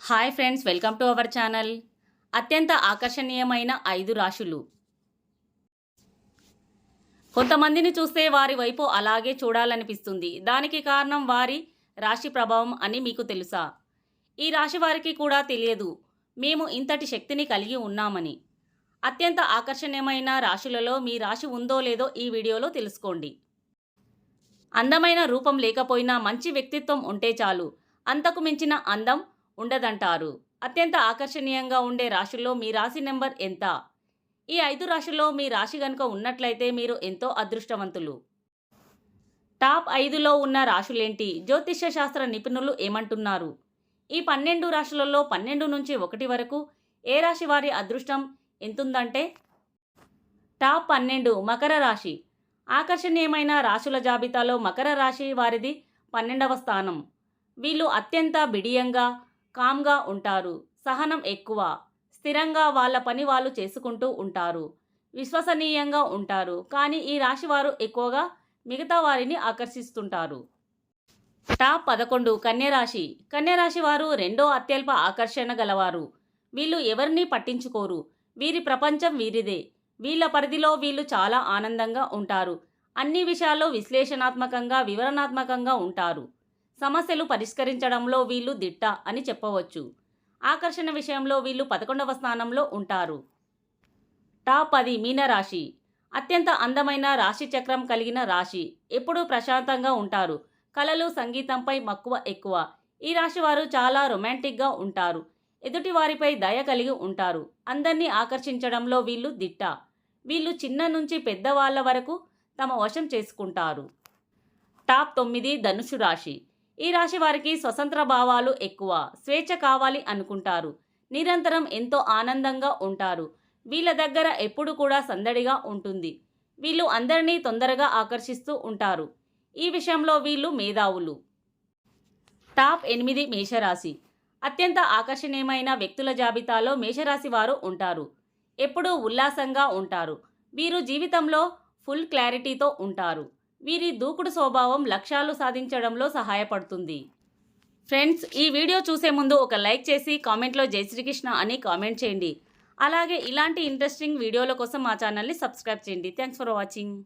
Hi friends welcome to our channel. అత్యంత ఆకర్షణీయమైన ఐదు రాశులు. కొంతమందిని చూస్తే వారి వైపు అలాగే చూడాలనిపిస్తుంది. దానికి కారణం వారి రాశి ప్రభావం అని మీకు తెలుసా? ఈ రాశి వారికి కూడా తెలియదు. మేము ఇంతటి శక్తిని కలిగి ఉన్నామని. అత్యంత ఆకర్షణీయమైన రాశులలో మీ రాశి ఉందో లేదో ఈ వీడియోలో తెలుసుకోండి. అందమైన రూపం లేకపోయినా మంచి వ్యక్తిత్వం ఉంటే చాలు. అంతకు మించిన అందం ఉండదంటారు. అత్యంత ఆకర్షణీయంగా ఉండే రాశుల్లో మీ రాశి నెంబర్ ఎంత? ఈ ఐదు రాశుల్లో మీ రాశి గనుక ఉన్నట్లయితే మీరు ఎంతో అదృష్టవంతులు. టాప్ ఐదులో ఉన్న రాశులేంటి? జ్యోతిష్య శాస్త్ర నిపుణులు ఏమంటున్నారు? ఈ పన్నెండు రాశులలో పన్నెండు నుంచి ఒకటి వరకు ఏ రాశి వారి అదృష్టం ఎంతుందంటే? టాప్ పన్నెండు మకర రాశి. ఆకర్షణీయమైన రాశుల జాబితాలో మకర రాశి వారిది పన్నెండవ స్థానం. వీళ్ళు అత్యంత బిడియంగా కామ్గా ఉంటారు. సహనం ఎక్కువ. స్థిరంగా వాళ్ళ పని వాళ్ళు చేసుకుంటూ ఉంటారు. విశ్వసనీయంగా ఉంటారు. కానీ ఈ రాశి వారు ఎక్కువగా మిగతా వారిని ఆకర్షిస్తుంటారు. టాప్ పదకొండు కన్యరాశి కన్యరాశి వారు రెండో అత్యల్ప ఆకర్షణ గలవారు. వీళ్ళు ఎవరిని పట్టించుకోరు. వీరి ప్రపంచం వీరిదే. వీళ్ళ పరిధిలో వీళ్ళు చాలా ఆనందంగా ఉంటారు. అన్ని విషయాల్లో విశ్లేషణాత్మకంగా వివరణాత్మకంగా ఉంటారు. సమస్యలు పరిష్కరించడంలో వీళ్ళు దిట్ట అని చెప్పవచ్చు. ఆకర్షణ విషయంలో వీళ్ళు పదకొండవ స్థానంలో ఉంటారు. టాప్ పది మీనరాశి. అత్యంత అందమైన రాశి చక్రం కలిగిన రాశి. ఎప్పుడూ ప్రశాంతంగా ఉంటారు. కళలు సంగీతంపై మక్కువ ఎక్కువ. ఈ రాశి వారు చాలా రొమాంటిక్గా ఉంటారు. ఎదుటి వారిపై దయ కలిగి ఉంటారు. అందరినీ ఆకర్షించడంలో వీళ్ళు దిట్ట. వీళ్ళు చిన్న నుంచి పెద్దవాళ్ళ వరకు తమ వశం చేసుకుంటారు. టాప్ తొమ్మిది ధనుసు రాశి. ఈ రాశి వారికి స్వతంత్ర భావాలు ఎక్కువ స్వేచ్ఛ కావాలి అనుకుంటారు. నిరంతరం ఎంతో ఆనందంగా ఉంటారు. వీళ్ళ దగ్గర ఎప్పుడు కూడా సందడిగా ఉంటుంది. వీళ్ళు అందరినీ తొందరగా ఆకర్షిస్తూ ఉంటారు. ఈ విషయంలో వీళ్ళు మేధావులు. టాప్ ఎనిమిది మేషరాశి. అత్యంత ఆకర్షణీయమైన వ్యక్తుల జాబితాలో మేషరాశి వారు ఉంటారు. ఎప్పుడూ ఉల్లాసంగా ఉంటారు. వీరు జీవితంలో ఫుల్ క్లారిటీతో ఉంటారు. వీరి దూకుడు స్వభావం లక్ష్యాలు సాధించడంలో సహాయపడుతుంది. ఫ్రెండ్స్ ఈ వీడియో చూసే ముందు ఒక లైక్ చేసి కామెంట్లో జై శ్రీకృష్ణ అని కామెంట్ చేయండి. అలాగే ఇలాంటి ఇంట్రెస్టింగ్ వీడియోల కోసం మా ఛానల్ని సబ్స్క్రైబ్ చేయండి. Thanks for watching.